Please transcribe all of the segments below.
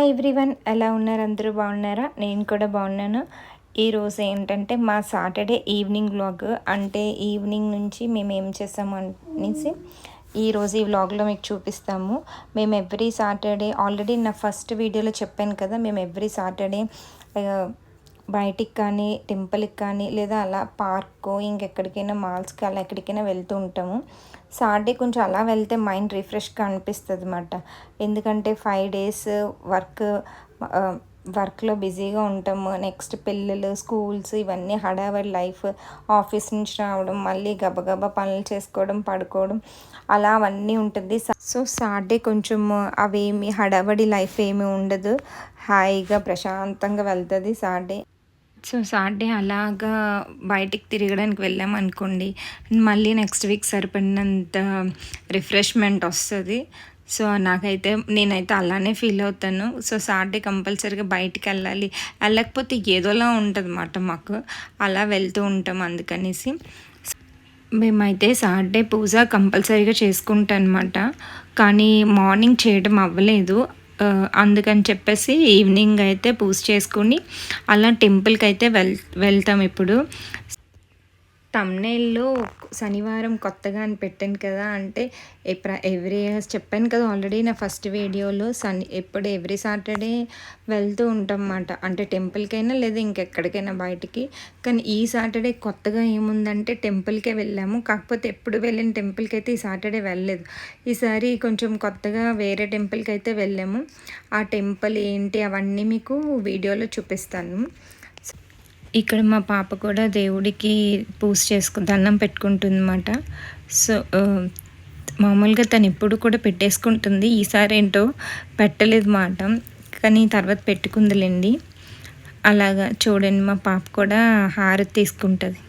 Hi everyone ఎలా ఉన్నారు? అందరూ బాగున్నారా? నేను కూడా బాగున్నాను. ఈరోజు ఏంటంటే మా సాటర్డే ఈవినింగ్ వ్లాగ్. అంటే ఈవినింగ్ నుంచి మేము ఏం చేస్తాము అనేసి ఈరోజు ఈ వ్లాగ్లో మీకు చూపిస్తాము. మేము ఎవ్రీ సాటర్డే ఆల్రెడీ నా ఫస్ట్ వీడియోలో చెప్పాను కదా మేము ఎవ్రీ సాటర్డే బయటికి కానీ టెంపుల్కి కానీ లేదా అలా పార్క్ ఇంకెక్కడికైనా మాల్స్కి అలా ఎక్కడికైనా వెళ్తూ ఉంటాము. సాటర్డే కొంచెం అలా వెళ్తే మైండ్ రిఫ్రెష్గా అనిపిస్తుంది అనమాట ఎందుకంటే ఫైవ్ డేస్ వర్క్ వర్క్లో బిజీగా ఉంటాము. నెక్స్ట్ పిల్లలు స్కూల్స్ ఇవన్నీ హడావడి లైఫ్ ఆఫీస్ నుంచి రావడం మళ్ళీ గబగబా పనులు చేసుకోవడం పడుకోవడం అలా అవన్నీ ఉంటుంది. సో సాటర్డే కొంచెం అవేమి హడావడి లైఫ్ ఏమి ఉండదు. హాయిగా ప్రశాంతంగా వెళ్తుంది సాటర్డే. సో సాటర్డే అలాగా బయటికి తిరగడానికి వెళ్ళాం అనుకోండి. మళ్ళీ నెక్స్ట్ వీక్ సరిపడినంత రిఫ్రెష్మెంట్ వస్తుంది. సో నాకైతే నేనైతే అలానే ఫీల్ అవుతాను. సో సాటర్డే కంపల్సరీగా బయటికి వెళ్ళాలి. వెళ్ళకపోతే ఏదోలా ఉంటుంది అన్నమాట మాకు. అలా వెళ్తూ ఉంటాం అందుకనేసి. మేమైతే సాటర్డే పూజ కంపల్సరీగా చేసుకుంటాం అనమాట కానీ మార్నింగ్ చేయడం అవ్వలేదు. అందుకని చెప్పేసి ఈవినింగ్ అయితే పూజ చేసుకుని అలా టెంపుల్కి అయితే వెల్ వెళ్తాం ఇప్పుడు. తమ్నేల్లో శనివారం కొత్తగా అని పెట్టాను కదా అంటే ఎవ్రీ ఇయర్స్ చెప్పాను కదా ఆల్రెడీ నా ఫస్ట్ వీడియోలో సని ఎప్పుడు ఎవ్రీ సాటర్డే వెళ్తూ ఉంటాం అన్నమాట అంటే టెంపుల్కైనా లేదా ఇంకెక్కడికైనా బయటికి. కానీ ఈ సాటర్డే కొత్తగా ఏముందంటే టెంపుల్కే వెళ్ళాము. కాకపోతే ఎప్పుడు వెళ్ళిన టెంపుల్కి అయితే ఈ సాటర్డే వెళ్ళలేదు. ఈసారి కొంచెం కొత్తగా వేరే టెంపుల్కి అయితే వెళ్ళాము. ఆ టెంపుల్ ఏంటి అవన్నీ మీకు వీడియోలో చూపిస్తాను. ఇక్కడ మా పాప కూడా దేవుడికి పూజ చేసుకు దండం పెట్టుకుంటుందన్నమాట. సో మామూలుగా తను ఎప్పుడు కూడా పెట్టేసుకుంటుంది. ఈసారి ఏంటో పెట్టలేదు మాట. కానీ తర్వాత పెట్టుకుందిలేండి. అలాగా చూడండి మా పాప కూడా హారతి తీసుకుంటుంది.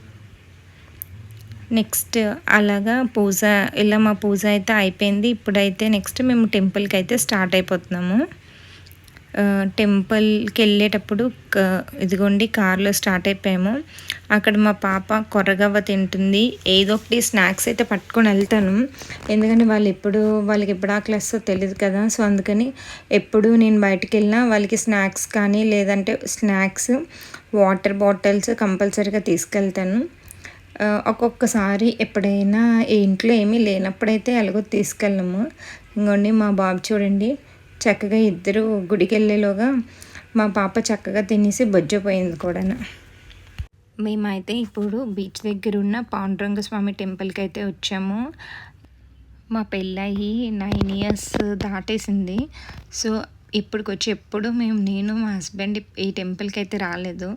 నెక్స్ట్ అలాగా పూజ ఇలా మా పూజ అయితే అయిపోయింది. ఇప్పుడైతే నెక్స్ట్ మేము టెంపుల్కి అయితే స్టార్ట్ అయిపోతున్నాము. టెంపుల్కి వెళ్ళేటప్పుడు ఇదిగోండి కార్లో స్టార్ట్ అయిపోయాము. అక్కడ మా పాప కొర్రగవ్వ తింటుంది. ఏదో ఒకటి స్నాక్స్ అయితే పట్టుకొని వెళ్తాను. ఎందుకంటే వాళ్ళు ఎప్పుడు వాళ్ళకి ఎప్పుడు ఆ క్లాస్ తెలియదు కదా. సో అందుకని ఎప్పుడు నేను బయటకు వెళ్ళినా వాళ్ళకి స్నాక్స్ కానీ లేదంటే స్నాక్స్ వాటర్ బాటిల్స్ కంపల్సరీగా తీసుకెళ్తాను. ఒక్కొక్కసారి ఎప్పుడైనా ఇంట్లో ఏమీ లేనప్పుడైతే ఎలాగో తీసుకెళ్ళము. ఇంకోండి మా బాబు చూడండి. చక్కగా ఇద్దరు గుడికి వెళ్ళేలోగా మా పాప చక్కగా తినేసి బొజ్జపోయింది కూడా మేమైతే ఇప్పుడు బీచ్ దగ్గర ఉన్న పాండురంగ స్వామి టెంపుల్కి అయితే వచ్చాము. మా పెళ్ళయి నైన్ ఇయర్స్ దాటేసింది. సో ఇప్పటికొచ్చి ఎప్పుడు మేము నేను మా హస్బెండ్ ఈ టెంపుల్కి అయితే రాలేదు.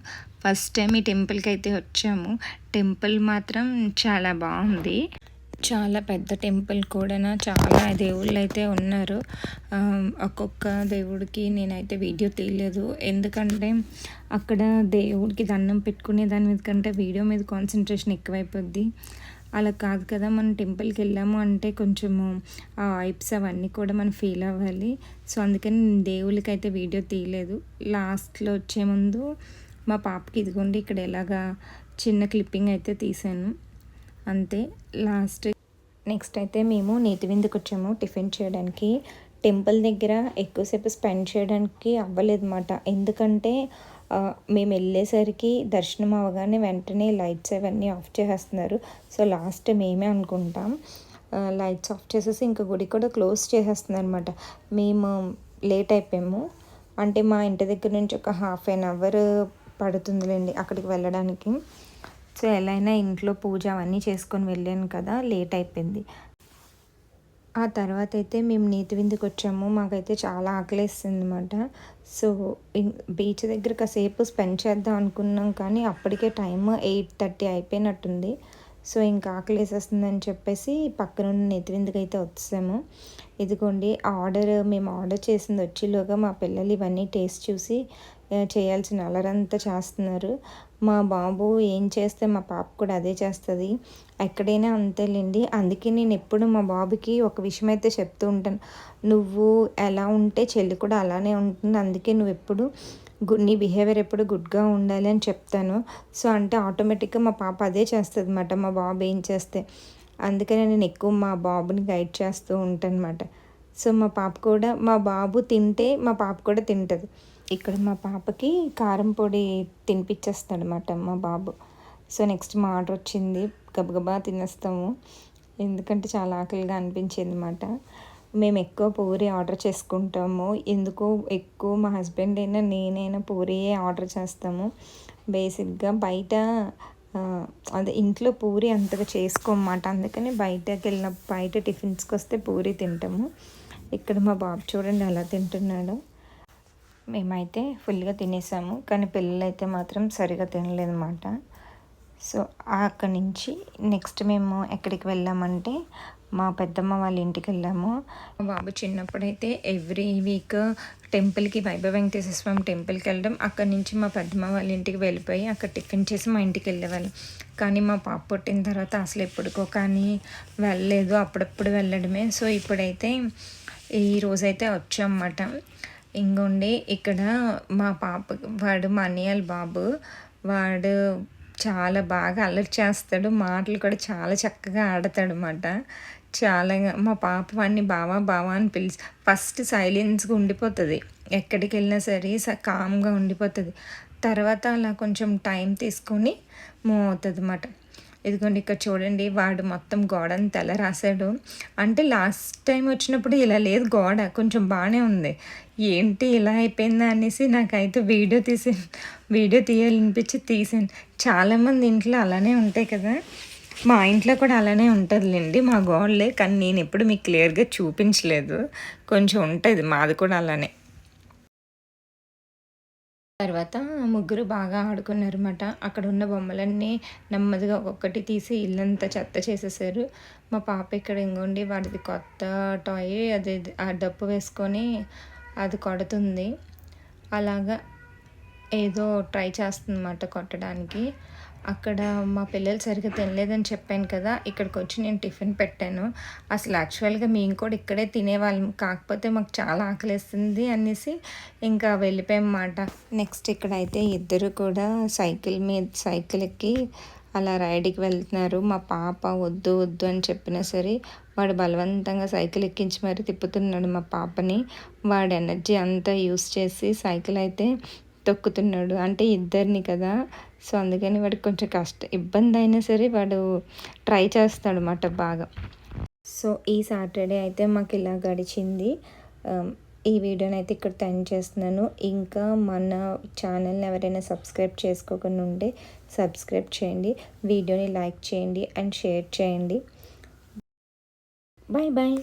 ఫస్ట్ టైం ఈ టెంపుల్కి అయితే వచ్చాము. టెంపుల్ మాత్రం చాలా బాగుంది. చాలా పెద్ద టెంపుల్ కూడా చాలా దేవుళ్ళు అయితే ఉన్నారు ఒక్కొక్క దేవుడికి నేనైతే వీడియో తీయలేదు. ఎందుకంటే అక్కడ దేవుడికి దండం పెట్టుకునే దాని మీద కంటే వీడియో మీద కాన్సన్ట్రేషన్ ఎక్కువైపోద్ది. అలా కాదు కదా మనం టెంపుల్కి వెళ్ళాము అంటే కొంచెము ఆ వైబ్స్ అవన్నీ కూడా మనం ఫీల్ అవ్వాలి. సో అందుకని దేవుళ్ళకి అయితే వీడియో తీయలేదు. లాస్ట్లో వచ్చే ముందు మా పాపకి ఇదిగోండి ఇక్కడ ఎలాగా చిన్న క్లిప్పింగ్ అయితే తీసాను. అంతే. లాస్ట్ నెక్స్ట్ అయితే మేము నీతి విందుకు వచ్చాము టిఫిన్ చేయడానికి. టెంపుల్ దగ్గర ఎక్కువసేపు స్పెండ్ చేయడానికి అవ్వలేదన్నమాట. ఎందుకంటే మేము వెళ్ళేసరికి దర్శనం అవగానే వెంటనే లైట్స్ అవన్నీ ఆఫ్ చేసేస్తున్నారు. సో లాస్ట్ మేమే అనుకుంటాం. లైట్స్ ఆఫ్ చేసేసి ఇంకా గుడి కూడా క్లోజ్ చేసేస్తున్నారు అనమాట మేము లేట్ అయిపోయాము. అంటే మా ఇంటి దగ్గర నుంచి ఒక హాఫ్ అన్ అవర్ పడుతుందిలేండి అక్కడికి వెళ్ళడానికి. సో ఎలా అయినా ఇంట్లో పూజ అవన్నీ చేసుకొని వెళ్ళాను కదా లేట్ అయిపోయింది. ఆ తర్వాత అయితే మేము నీతి విందుకు వచ్చాము. మాకైతే చాలా ఆకలేస్తుంది అనమాట సో బీచ్ దగ్గర కాసేపు స్పెండ్ చేద్దాం అనుకున్నాం కానీ అప్పటికే టైం ఎయిట్ థర్టీ అయిపోయినట్టుంది. సో ఇంకా ఆకలేసేస్తుందని చెప్పేసి పక్కనున్న నెతివిందుకు అయితే వచ్చాము. ఇదిగోండి ఆర్డర్ మేము ఆర్డర్ చేసింది వచ్చేలోగా మా పిల్లలు ఇవన్నీ టేస్ట్ చూసి చేయాల్సిన అలరంతా చేస్తున్నారు. మా బాబు ఏం చేస్తే మా పాప కూడా అదే చేస్తుంది. ఎక్కడైనా అంతేలేండి. అందుకే నేను ఎప్పుడు మా బాబుకి ఒక విషయం అయితే చెప్తూ ఉంటాను. నువ్వు ఎలా ఉంటే చెల్లి కూడా అలానే ఉంటుంది. అందుకే నువ్వు ఎప్పుడు గుడ్ నీ బిహేవియర్ ఎప్పుడు గుడ్గా ఉండాలి అని చెప్తాను. సో అంటే ఆటోమేటిక్గా మా పాప అదే చేస్తుంది అనమాట మా బాబు ఏం చేస్తే. అందుకనే నేను ఎక్కువ మా బాబుని గైడ్ చేస్తూ ఉంటాను అనమాట సో మా పాప కూడా మా బాబు తింటే మా పాప కూడా తింటుంది. ఇక్కడ మా పాపకి కారం పొడి తినిపించేస్తాడనమాట మా బాబు. సో నెక్స్ట్ మా ఆర్డర్ వచ్చింది. గబగబా తినేస్తాము. ఎందుకంటే చాలా ఆకలిగా అనిపించింది అనమాట మేము ఎక్కువ పూరి ఆర్డర్ చేసుకుంటాము. ఎందుకు ఎక్కువ మా హస్బెండ్ అయినా నేనైనా పూరియే ఆర్డర్ చేస్తాము. బేసిక్గా బయట అదే ఇంట్లో పూరి అంతగా చేసుకోమాట అందుకని బయటకు వెళ్ళిన బయట టిఫిన్స్కి వస్తే పూరి తింటాము. ఇక్కడ మా బాబు చూడండి అలా తింటున్నాడు. మేమైతే ఫుల్గా తినేసాము కానీ పిల్లలు అయితే మాత్రం సరిగా తినలేదన్నమాట. సో అక్కడి నుంచి నెక్స్ట్ మేము ఎక్కడికి వెళ్ళామంటే మా పెద్దమ్మ వాళ్ళ ఇంటికి వెళ్ళాము. బాబు చిన్నప్పుడైతే ఎవ్రీ వీక్ టెంపుల్కి వైభవ వెంకటేశ్వర స్వామి టెంపుల్కి వెళ్ళడం అక్కడి నుంచి మా పెద్దమ్మ వాళ్ళ ఇంటికి వెళ్ళిపోయి అక్కడ టిఫిన్ చేసి మా ఇంటికి వెళ్ళేవాళ్ళం. కానీ మా పాప పుట్టిన తర్వాత అసలు ఎప్పుడుకో కానీ వెళ్ళలేదు అప్పుడప్పుడు వెళ్ళడమే. సో ఇప్పుడైతే ఈ రోజైతే వచ్చామన్నమాట. ఇంకొండి ఇక్కడ మా పాప వాడు మా అన్నయ్యల బాబు వాడు చాలా బాగా అల్లరి చేస్తాడు మాటలు కూడా చాలా చక్కగా ఆడతాడు అనమాట చాలా మా పాప వాడిని బావా బావా అని పిలిచి ఫస్ట్ సైలెన్స్గా ఉండిపోతుంది. ఎక్కడికి వెళ్ళినా సరే కామ్గా ఉండిపోతుంది. తర్వాత అలా కొంచెం టైం తీసుకొని మూవ్ అవుతుంది అన్నమాట. ఇదిగోండి ఇక్కడ చూడండి వాడు మొత్తం గోడని తెల్ల రాశాడు. అంటే లాస్ట్ టైం వచ్చినప్పుడు ఇలా లేదు గోడ కొంచెం బాగానే ఉంది. ఏంటి ఇలా అయిపోయిందా అనేసి నాకైతే వీడియో తీసి వీడియో తీయాలనిపించి తీసాను. చాలామంది ఇంట్లో అలానే ఉంటాయి కదా. మా ఇంట్లో కూడా అలానే ఉంటుందిలేండి మా గోడలే కానీ నేను ఎప్పుడు మీకు క్లియర్గా చూపించలేదు. కొంచెం ఉంటుంది మాది కూడా అలానే. తర్వాత ముగ్గురు బాగా ఆడుకున్నారన్నమాట. అక్కడ ఉన్న బొమ్మలన్నీ నెమ్మదిగా ఒక్కొక్కటి తీసి ఇల్లంతా చెత్త చేసేసారు. మా పాప ఇక్కడ ఇంకోండి వాడిది కొత్త టాయ్ అది ఆ డప్పు వేసుకొని అది కొడుతుంది. అలాగా ఏదో ట్రై చేస్తుందన్నమాట కొట్టడానికి. అక్కడ మా పిల్లలు సరిగ్గా తినలేదని చెప్పాను కదా ఇక్కడికి వచ్చి నేను టిఫిన్ పెట్టాను. అసలు యాక్చువల్గా మేము కూడా ఇక్కడే తినేవాళ్ళం. కాకపోతే మాకు చాలా ఆకలిస్తుంది అనేసి ఇంకా వెళ్ళిపోయామన్నమాట. నెక్స్ట్ ఇక్కడైతే ఇద్దరు కూడా సైకిల్ మీద సైకిల్ ఎక్కి అలా రైడ్కి వెళ్తున్నారు. మా పాప వద్దు వద్దు అని చెప్పినా సరే వాడు బలవంతంగా సైకిల్ ఎక్కించి మరి తిప్పుతున్నాడు మా పాపని. వాడు ఎనర్జీ అంతా యూస్ చేసి సైకిల్ అయితే తొక్కుతున్నాడు. అంటే ఇద్దరిని కదా. సో అందుకని వాడికి కొంచెం కష్టం ఇబ్బంది అయినా సరే వాడు ట్రై చేస్తాడు అన్నమాట బాగా. సో ఈ సాటర్డే అయితే మాకు ఇలా గడిచింది. ఈ వీడియోని అయితే ఇక్కడ టైం చేస్తున్నాను. ఇంకా మన ఛానల్ని ఎవరైనా సబ్స్క్రైబ్ చేసుకోకుండా ఉంటే సబ్స్క్రైబ్ చేయండి. వీడియోని లైక్ చేయండి అండ్ షేర్ చేయండి. Bye bye